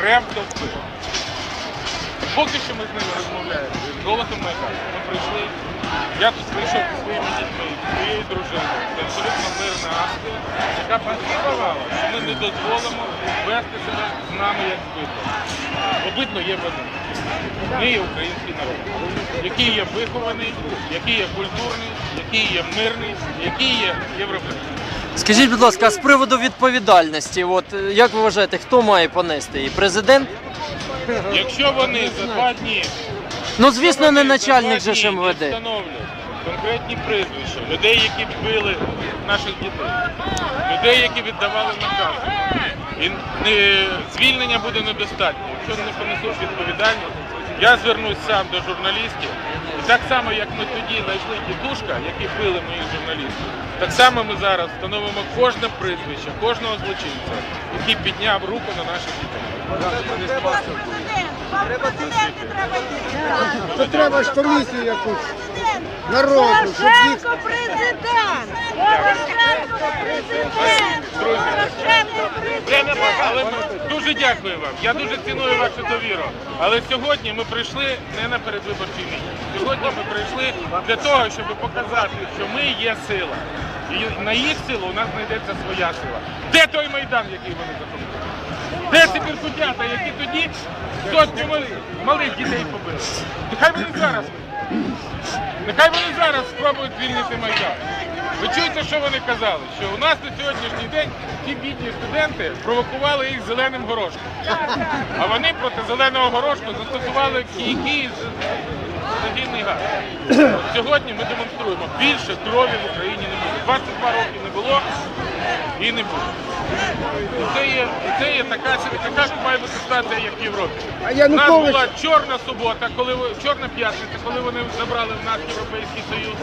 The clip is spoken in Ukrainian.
рев толпи. Поки що ми з ними розмовляємо. Голосом Майдану. Ми прийшли. Я тут прийшов зі своїми дітьми, своєю дружиною. Це абсолютно мирна акція, яка підтримувала, що ми не дозволимо вести себе з нами як збитом. Обидно є в один. Ми є український народ, який є вихований, який є культурний, який є мирний, який є європейський. Скажіть, будь ласка, з приводу відповідальності, от е, як ви вважаєте, хто має понести її? Президент? Якщо вони за два дні Ну звісно, не начальник же ж МВД. Встановлять конкретні прізвища людей, які били наших дітей, людей, які віддавали накази. І не, звільнення буде недостатньо. Якщо не понесуть відповідальність, я звернусь сам до журналістів. І так само, як ми тоді знайшли тітушка, які били моїх журналістів, так само ми зараз встановимо кожне прізвище, кожного злочинця, який підняв руку на наших дітей. Це треба ж комісію якусь народу, щоб їх Порошенко президент! Порошенко президент! Дуже дякую вам. Я дуже ціную вашу довіру. Але сьогодні ми прийшли не на передвиборчий мітинг. Сьогодні ми прийшли для того, щоб показати, що ми є сила. І на їх силу у нас знайдеться своя сила. Де той майдан, який вони захопили? Де ці біркутята, які тоді мали- малих дітей побили? Нехай вони зараз. Нехай вони зараз спробують звільнити майдан. Ви чуєте, що вони казали? Що у нас на сьогоднішній день ті бідні студенти провокували їх зеленим горошком. А вони проти зеленого горошку застосували кійки з загінний газ. От сьогодні ми демонструємо, більше крові в Україні не буде. 22 роки не було і не буде. І це є, і це є така, така ж має бути ситуація, як в Європі. А У нас Янукович була чорна субота, коли ви- чорна п'ятниця, коли вони забрали в нас Європейський Союз.